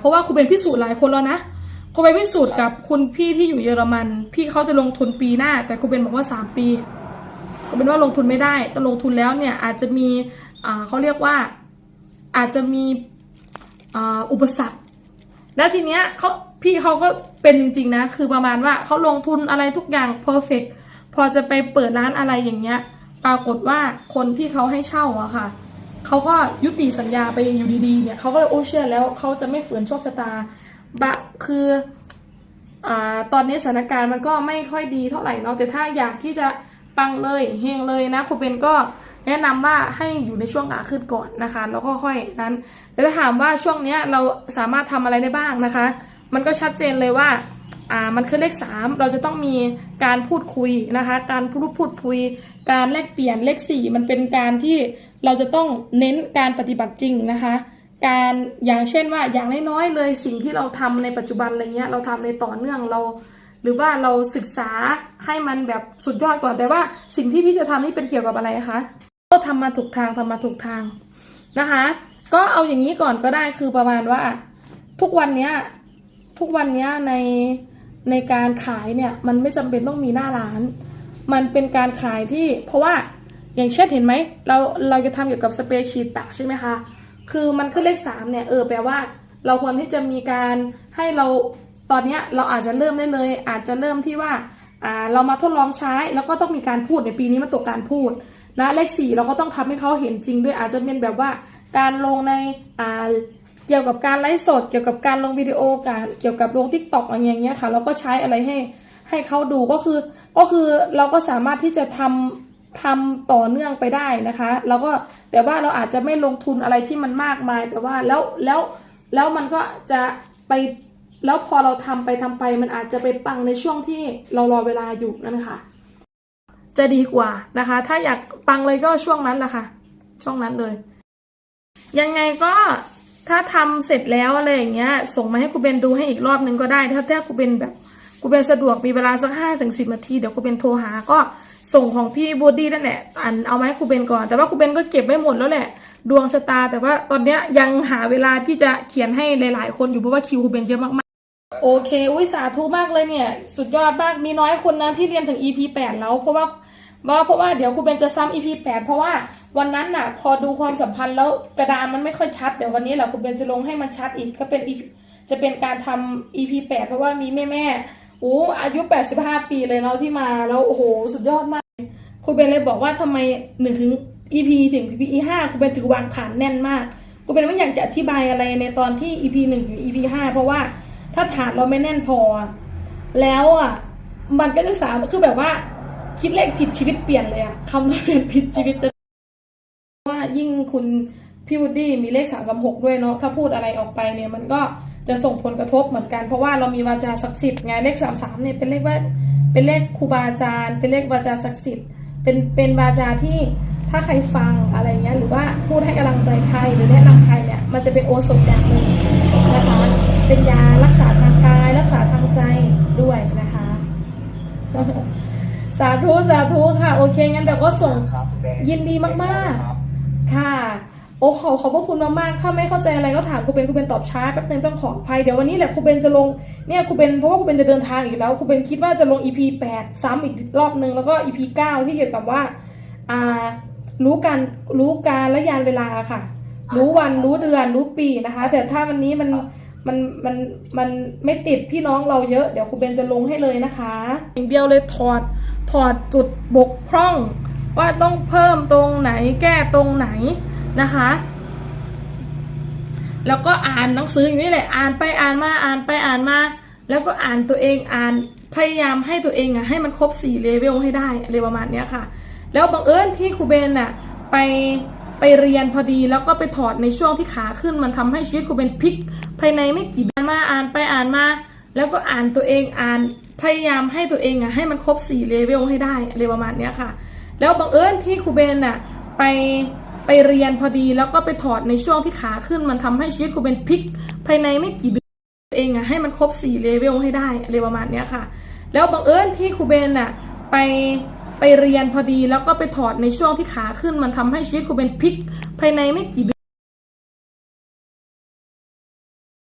เพราะว่าครูเบนพิสูจน์หลายคนแล้วนะครูเบนพิสูจน์กับคุณพี่ที่อยู่เยอรมัน พี่เขาจะลงทุนปีหน้า แต่ครูเบนบอกว่าสามปีครูเบนว่าลงทุนไม่ได้แต่ลงทุนแล้วเนี่ยอาจจะมีเขาเรียกว่าอาจจะมีอุปสรรค แล้วทีเนี้ยเขาพี่เขาก็เป็นจริง ๆ นะ คือประมาณว่าเขาลงทุนอะไรทุกอย่างเพอร์เฟกพอจะไปเปิดร้านอะไรอย่างเงี้ย ปรากฏว่าคนที่เขาให้เช่าอะค่ะ เขาก็ยุติสัญญาไปอยู่ดีๆเนี่ยเขาก็เลยโอ้เชื่อแล้วเขาจะไม่ฝืนโชคชะตาบะคืออ่าตอนนี้สถานการณ์มันก็ไม่ค่อยดีเท่าไหร่เนาะแต่ถ้าอยากที่จะปังเลยเฮงเลยนะครูเบนก็แนะนำว่าให้อยู่ในช่วงขาขึ้นก่อนนะคะ แล้วก็ค่อยนั้นแต่ถ้าถามว่าช่วงเนี้ยเราสามารถทำอะไรได้บ้างนะคะ มันก็ชัดเจนเลยว่า อ่ามันคือเลขสามเราจะต้องมีการพูดคุยนะคะ การพูดพูดคุย การแลกเปลี่ยนเลขสี่มันเป็นการที่เราจะต้องเน้นการปฏิบัติจริงนะคะ การอย่างเช่นว่าอย่างน้อยๆเลยสิ่งที่เราทำในปัจจุบันอะไรเงี้ยเราทำในต่อเนื่องเรา หรือว่าเราศึกษาให้มันแบบสุดยอดก่อนแต่ว่าสิ่งที่พี่จะทำนี่เป็นเกี่ยวกับอะไรคะก็ทำมาถูกทางทำมาถูกทางนะคะ ก็เอาอย่างนี้ก่อนก็ได้คือประมาณว่าทุกวันเนี้ยทุกวันเนี้ยใน ในการขายเนี่ยมันไม่จำเป็นต้องมีหน้าร้าน มันเป็นการขายที่เพราะว่าอย่างเช่นเห็นไหมเราเราจะทำเกี่ยวกับสเปรย์ฉีดปากใช่ไหมคะ คือมันขึ้นเลขสามเนี่ยเออแปลว่า เราควรที่จะมีการให้เราตอนเนี้ยเราอาจจะเริ่มได้เลย อาจจะเริ่มที่ว่าอ่าเรามาทดลองใช้แล้วก็ต้องมีการพูดในปีนี้มันตกการพูดนะเลขสี่เราก็ต้องทำให้เขาเห็นจริงด้วยอาจจะเป็นแบบว่าการลงในอ่า เกี่ยวกับการไลฟ์สด เกี่ยวกับการลงวิดีโอการเกี่ยวกับลงทิกตอกอะไรอย่างเงี้ยค่ะ เราก็ใช้อะไรให้ให้เขาดูก็คือ ก็คือเราก็สามารถที่จะทำทำต่อเนื่องไปได้นะคะ แล้วก็แต่ว่าเราอาจจะไม่ลงทุนอะไรที่มันมากมาย แต่ว่าแล้วแล้วแล้วมันก็จะไปแล้วพอเราทำไปทำไป มันอาจจะไปปังในช่วงที่เรารอเวลาอยู่นั่นค่ะ จะดีกว่านะคะ ถ้าอยากปังเลยก็ช่วงนั้นแหละค่ะ ช่วงนั้นเลย ยังไงก็ ถ้าทำเสร็จแล้วอะไรอย่างเงี้ย ส่งมาให้ครูเบนดูให้อีกรอบนึงก็ได้ ถ้าถ้าครูเบนแบบครูเบนสะดวกมีเวลาสักห้าถึงสิบนาทีเดี๋ยวครูเบนโทรหาก็ส่งของพี่บูดี้นั่นแหละอันเอามาให้ครูเบนก่อน แต่ว่าครูเบนก็เก็บไว้หมดแล้วแหละ ดวงชะตา แต่ว่าตอนเนี้ยยังหาเวลาที่จะเขียนให้หลาย ๆ คนอยู่เพราะว่าคิวครูเบนเยอะมากๆ โอเคอุ้ยสาธุมากเลยเนี่ย สุดยอดมากมีน้อยคนนะที่เรียนถึง EP แปดแล้วเพราะว่าว่าเพราะว่าเดี๋ยวครูเบนจะซ้ำ EP แปดเพราะว่า วันนั้นน่ะ พอดูความสัมพันธ์แล้วกระดานมันไม่ค่อยชัด เดี๋ยววันนี้แหละครูเบนจะลงให้มันชัดอีกก็เป็น EP จะเป็นการทำ EP แปดเพราะว่ามีแม่แม่โอ้อายุ85ปีเลยเนาะที่มาแล้วโอ้โหสุดยอดมากครูเบนเลยบอกว่าทำไมหนึ่งถึง EP ถึง EP ห้าครูเบนถึงวางฐานแน่นมากครูเบนไม่อยากจะอธิบายอะไรในตอนที่ EP หนึ่งถึง EP ห้าเพราะว่าถ้าฐานเราไม่แน่นพอ แล้วอะมันก็จะสามคือแบบว่าคิดเลขผิดชีวิตเปลี่ยนเลยอะคำทะเบียนผิดชีวิตจะ ยิ่งคุณพี่วูดดี้มีเลขสามสามหกด้วยเนาะถ้าพูดอะไรออกไปเนี่ยมันก็จะส่งผลกระทบเหมือนกัน เพราะว่าเรามีวาจาศักดิ์สิทธิ์ไงเลขสามสามเนี่ยเป็นเลขว่าเป็นเลขครูบาอาจารย์ เป็นเลขวาจาศักดิ์สิทธิ์เป็นเป็นวาจาที่ถ้าใครฟังอะไรเงี้ยหรือว่าพูดให้กำลังใจใครหรือแนะนำใครเนี่ยมันจะเป็นโอสถอย่างหนึ่งนะคะเป็นยารักษาทางกายรักษาทางใจด้วยนะคะสาธุสาธุค่ะ โอเคงั้นเดี๋ยวก็ส่งครับคุณเบนยินดีมากๆ ค่ะ โอ้ขอขอบพระคุณมากๆ ถ้าไม่เข้าใจอะไรก็ถามครูเบนครูเบนตอบช้าแป๊บนึงต้องขออภัย เดี๋ยววันนี้แหละครูเบนจะลง เนี่ยครูเบนเพราะว่าครูเบนจะเดินทางอีกแล้วครูเบนคิดว่าจะลง EP แปดซ้ำอีกรอบนึงแล้วก็ EP เก้าที่เกี่ยวกับว่า อ่า รู้การรู้การและยานเวลาค่ะ รู้วันรู้เดือนรู้ปีนะคะ แต่ถ้าวันนี้มันมันมันมันไม่ติดพี่น้องเราเยอะ เดี๋ยวครูเบนจะลงให้เลยนะคะ อย่างเดียวเลยถอดถอดจุดบกพร่อง ว่าต้องเพิ่มตรงไหนแก้ตรงไหนนะคะ แล้วก็อ่านหนังสืออย่างนี้แหละอ่านไปอ่านมาอ่านไปอ่านมา แล้วก็อ่านตัวเองอ่านพยายามให้ตัวเองอะให้มันครบสี่เลเวลให้ได้อะไรประมาณเนี้ยค่ะ แล้วบังเอิญที่ครูเบนน่ะไปไปเรียนพอดีแล้วก็ไปถอดในช่วงที่ขาขึ้นมันทำให้ชีวิตครูเบนพลิก ภายในไม่กี่เดือนมาอ่านไปอ่านมา แล้วก็อ่านตัวเองอ่านพยายามให้ตัวเองอะให้มันครบสี่เลเวลให้ได้อะไรประมาณเนี้ยค่ะ แล้วบังเอิญที่ครูเบนน่ะไปไปเรียนพอดีแล้วก็ไปถอดในช่วงที่ขาขึ้นมันทำให้ชีวิตครูเบนพลิกภายในไม่กี่เดือนเองอะให้มันครบสี่เลเวลให้ได้อะไรประมาณเนี้ยค่ะ แล้วบังเอิญที่ครูเบนน่ะไปไปเรียนพอดีแล้วก็ไปถอดในช่วงที่ขาขึ้นมันทำให้ชีวิตครูเบนพลิกภายในไม่กี่เดือน